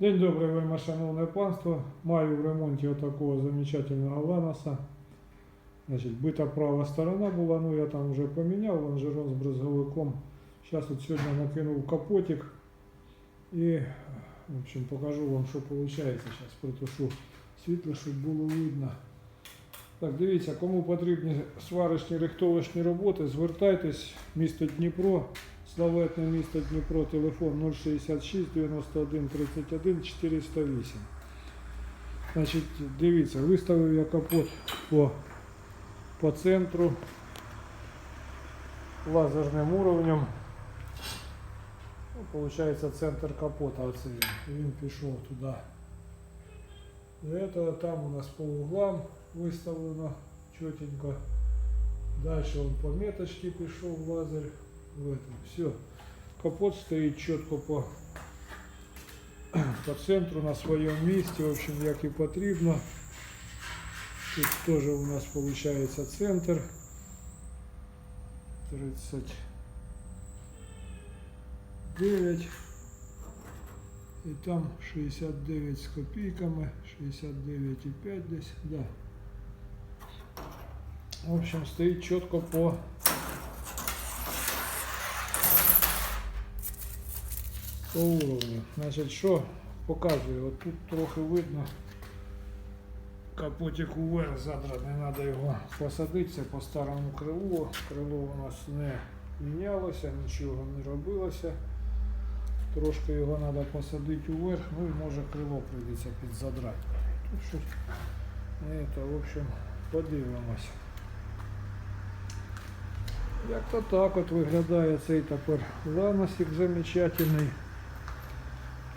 День добрий, вельми шановне панство. Маю в ремонті отакого замечательного ланоса. Значить, бита права сторона була, ну я там вже поміняв лонжерон з брызговиком. Зараз от сьогодні накинув капотик. І, в общем, покажу вам, що виходить. Зараз притушу світло, щоб було видно. Так, дивіться, кому потрібні сварочні рихтовочні роботи, звертайтесь, місто Дніпро, славетне місто Дніпро, телефон 066 91 31 408. Значить, дивіться, виставив я капот по, по центру лазерним уровнем. Ну, получается центр капота оцей. Він пішов туди. До этого там у нас по углам выставлено четенько. Дальше он по меточке пішов лазер. В этом. Все. Капот стоит четко по, по центру на своем месте. В общем, як і потрібно. Тут тоже у нас получается центр. 39. І там 69 з копійками, 69,5 десь, да. В общем, стоїть чітко по по уровню. Значить, що показую? От тут трохи видно. Капотик уверх задраний, треба його посадити, це по старому крилу. Крило у нас не мінялося, нічого не робилося. Трошки його треба посадити уверх, ну і може крило прийдеться підзадрати. Тут щось. Не, в общем, подивимось. Як то так от виглядає цей тепер ланосик замечательний.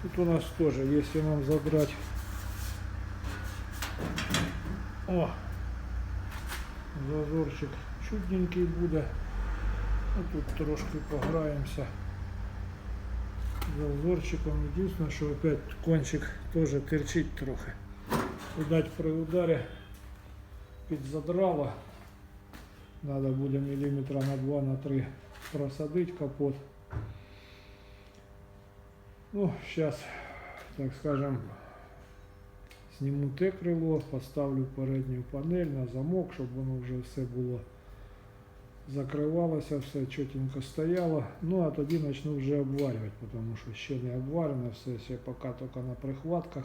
Тут у нас теж, якщо нам задрати. О! Зазорчик чудненький буде. Ну, тут трошки пограємося зазорчиком. Единственное, що опять кончик теж терчить трохи. Видать при ударі підзадрало. Надо буде міліметра на 2 на 3 просадити капот. Ну, сейчас, так скажем, сниму те крило, поставлю передню панель на замок, щоб воно вже все було закривалося, все чотенько стояло. Ну а тоді почну вже обварювати, тому що ще не обварено, все ще поки тільки на прихватках.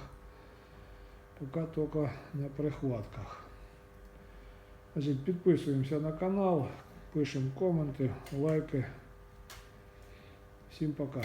Поки тільки на прихватках. Значить, підписуємося на канал, пишемо коменти, лайки. Всім пока.